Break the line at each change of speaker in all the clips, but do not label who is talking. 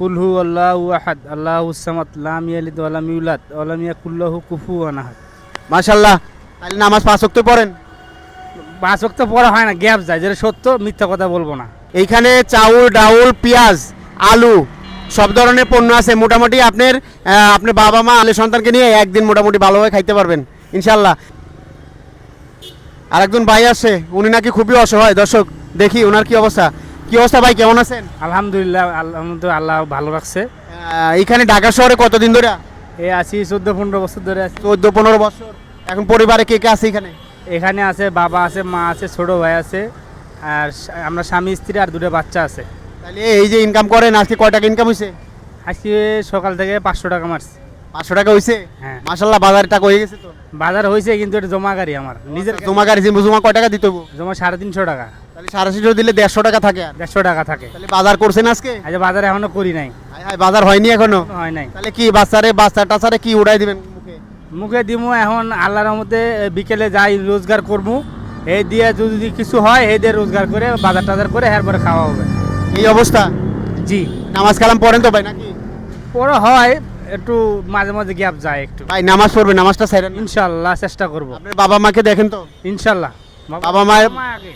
কুলহু আল্লাহু আহাদ আল্লাহু সামাদ লাম ইয়ালিদ ওয়া লাম ইউলাদ ওয়া লাম ইয়াকুল্লাহু কুফুয়ান আহাদ।
মাশাল্লাহ তাহলে নামাজ পাঁচ ওয়াক্ত পড়েন?
পাঁচ ওয়াক্ত পড়া হয় না গ্যাপ যায় যেটা সত্য মিথ্যা কথা বলব না।
এইখানে চাউল ডাউল পেঁয়াজ আলু সব ধরনের পণ্য আছে। মোটামুটি আপনার আপনার বাবা মা আলে সন্তানকে নিয়ে একদিন মোটামুটি ভালোভাবে খাইতে পারবেন ইনশাল্লাহ আর একজন ভাই আছে উনি নাকি খুবই অসহায়। দর্শক দেখি ওনার কি অবস্থা? কি অবস্থা ভাই কেমন আছেন?
আলহামদুলিল্লাহ আলহামদুলিল্লাহ আল্লাহ ভালো রাখছে।
আহ, এইখানে ঢাকা শহরে কতদিন ধরে?
এই আছি চোদ্দ পনেরো বছর ধরে আছি।
চোদ্দ পনেরো বছর। এখন পরিবারে কে কে আছে এখানে?
এখানে আছে বাবা আছে মা আছে ছোট ভাই আছে আর আমরা স্বামী স্ত্রী আর দুটো বাচ্চা আছে।
তাহলে এই যে ইনকাম করেন আজকে কয় টাকা ইনকাম হয়েছে
আজকে সকাল থেকে পাঁচশো টাকা মারছি।
পাঁচশো টাকা হয়েছে
হ্যাঁ।
মাসাল্লাহ বাজার টাকা হয়ে গেছে তো?
বাজার হয়েছে কিন্তু এটা জমা গাড়ি আমার। নিজের
তোমার গাড়ি জিম্বু জমা কয় টাকা দিতে
জমা সাড়ে তিনশো টাকা।
তাহলে সাড়ে ছশো দিলে দেড়শো টাকা থাকে
দেড়শো টাকা থাকে।
তাহলে বাজার করছেন আজকে?
আচ্ছা বাজারে এখনও করি নাই।
বাজার হয়নি এখনও?
হয় নাই।
তাহলে কি বাচ্চারে বাচ্চা টাচারে কি উড়াই দিবেন মুখে?
দিমু এখন আল্লাহর মধ্যে বিকেলে যাই রোজগার করব এই দিয়ে যদি কিছু হয় এই দিয়ে রোজগার করে বাজার টাজার করে এরপরে খাওয়া হবে।
এই অবস্থা?
জি।
নামাজ কালাম পড়েন তো ভাই নাকি?
পরে হয় একটু মাঝে মাঝে গ্যাপ যায় একটু।
ভাই নামাজ পড়বে নামাজটা সাইরেন না।
ইনশাল্লাহ চেষ্টা করব।
আপনার বাবা মাকে দেখেন তো?
ইনশাল্লাহ
বাবা মায়ের-
মা আগে।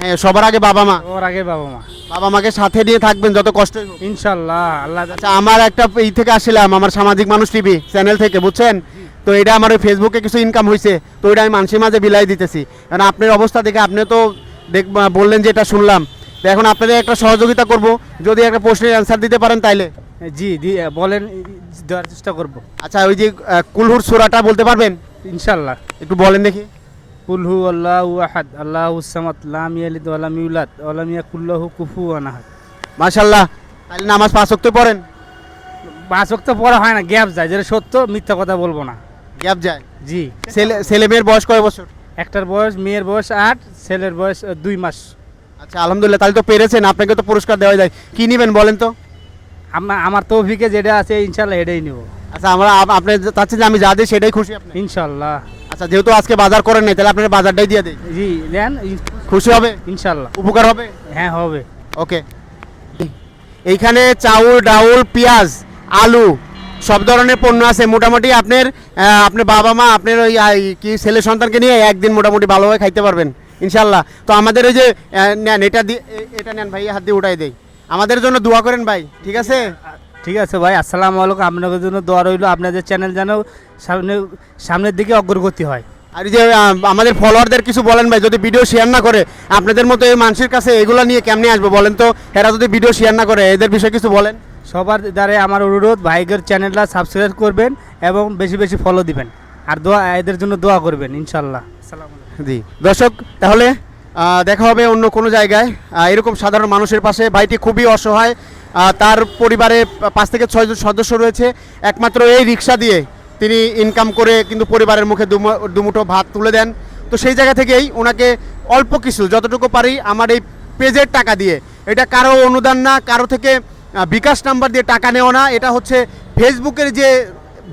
হ্যাঁ সবার আগে বাবা মা।
ওর আগে বাবা মা।
বাবা মাকে সাথে নিয়ে থাকবেন যত কষ্টই হোক।
ইনশাল্লাহ আল্লাহ
আচ্ছা আমার একটা এই থেকে আসলাম আমার সামাজিক মানুষ টিভি চ্যানেল থেকে বুঝছেন? তো এটা আমার ওই ফেসবুকে কিছু ইনকাম হয়েছে তো এটা আমি মানুষের মাঝে বিলাই দিতেছি। কারণ আপনার অবস্থা দেখে আপনি তো দেখ বললেন যে এটা শুনলাম। তো এখন আপনাদের একটা সহযোগিতা করব যদি একটা প্রশ্নের অ্যান্সার দিতে পারেন তাইলে।
জি দি- বলেন দেওয়ার চেষ্টা করব।
আচ্ছা ওই যে কুলহুর সুরাটা বলতে পারবেন?
ইনশাল্লাহ
একটু বলেন দেখি।
কুলহু আল্লাহু আহাদ আল্লাহু সামাদ লাম ইয়ালিদ ওয়া লাম ইউলাদ ওয়া লাম ইয়াকুল্লাহু কুফুয়ান আহাদ।
মাশাল্লাহ তাহলে নামাজ পাঁচ ওয়াক্ত পড়েন?
পাঁচ ওয়াক্ত পড়া হয় না গ্যাপ যায় যেটা সত্য মিথ্যা কথা বলব না।
গ্যাপ যায়?
জি।
ছেলে ছেলে মেয়ের বয়স কয় বছর?
একটার বয়স মেয়ের বয়স আট ছেলের বয়স দুই মাস।
আচ্ছা আলহামদুলিল্লাহ তাহলে তো পেরেছেন আপনাকে তো পুরস্কার দেওয়া যায়। কি নেবেন বলেন তো?
আমার আমার তৌফিকে যেটা আছে ইনশাল্লাহ এটাই নেব।
আচ্ছা আমরা আপনি চাচ্ছেন যে আমি যা দিই সেটাই খুশি আপনি?
ইনশাল্লাহ।
আচ্ছা যেহেতু আজকে বাজার করেন নাই তাহলে আপনার বাজারটাই দিয়ে দিই।
জি নেন।
খুশি হবে?
ইনশাল্লাহ।
উপকার হবে?
হ্যাঁ হবে।
ওকে। এইখানে চাউল ডাউল পেঁয়াজ আলু সব ধরনের পণ্য আছে। মোটামুটি আপনার আপনার বাবা মা আপনার ওই কি ছেলে সন্তানকে নিয়ে একদিন মোটামুটি ভালোভাবে খাইতে পারবেন ইনশাল্লাহ। তো আমাদের ওই যে নেন এটা দিয়ে এটা নেন ভাই হাত দিয়ে উঠাই দেই। আমাদের জন্য দোয়া করেন ভাই ঠিক আছে?
ঠিক আছে ভাই আসসালামু আলাইকুম। আপনাদের জন্য দোয়া রইল আপনাদের চ্যানেল যেন সামনে সামনের দিকে অগ্রগতি হয়।
আর এই যে আমাদের ফলোয়ারদের কিছু বলেন ভাই যদি ভিডিও শেয়ার না করে আপনাদের মতো এই মানুষের কাছে এগুলো নিয়ে কেমনে আসবে বলেন তো? এরা যদি ভিডিও শেয়ার না করে এদের বিষয়ে কিছু বলেন।
সবার দ্বারা আমার অনুরোধ ভাইগের চ্যানেলটা সাবস্ক্রাইব করবেন এবং বেশি বেশি ফলো দিবেন। আর দোয়া এদের জন্য দোয়া করবেন ইনশাল্লাহ।
জি। দর্শক তাহলে দেখা হবে অন্য কোনো জায়গায়। এরকম সাধারণ মানুষের পাশে। ভাইটি খুবই অসহায়। তার পরিবারে পাঁচ থেকে ছয়জন সদস্য রয়েছে। একমাত্র এই রিক্সা দিয়ে তিনি ইনকাম করে কিন্তু পরিবারের মুখে দুমু- দুমুঠো ভাত তুলে দেন। তো সেই জায়গা থেকেই ওনাকে অল্প কিছু, যতটুকু পারি, আমার এই পেজের টাকা দিয়ে। এটা কারও অনুদান না, কারও থেকে বিকাশ নাম্বার দিয়ে টাকা নেওয়া না। এটা হচ্ছে ফেসবুকের যে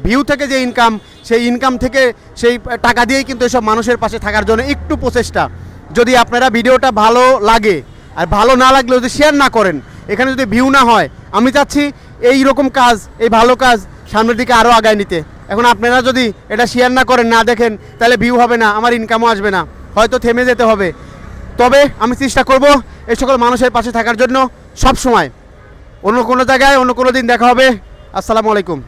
ভিউ থেকে যে ইনকাম সেই ইনকাম থেকে সেই টাকা দিয়েই কিন্তু এসব মানুষের পাশে থাকার জন্য একটু প্রচেষ্টা। যদি আপনারা ভিডিওটা ভালো লাগে আর ভালো না লাগলেও যদি শেয়ার না করেন, এখানে যদি ভিউ না হয়, আমি চাচ্ছি এই রকম কাজ, এই ভালো কাজ সামনের দিকে আরও আগায় নিতে। এখন আপনারা যদি এটা শেয়ার না করেন, না দেখেন, তাহলে ভিউ হবে না, আমার ইনকামও আসবে না। হয়তো থেমে যেতে হবে। তবে আমি চেষ্টা করব এই সকল মানুষের পাশে থাকার জন্য সব সময় অন্য কোনো জায়গায়, অন্য কোনো দিন দেখা হবে। আসসালামু আলাইকুম।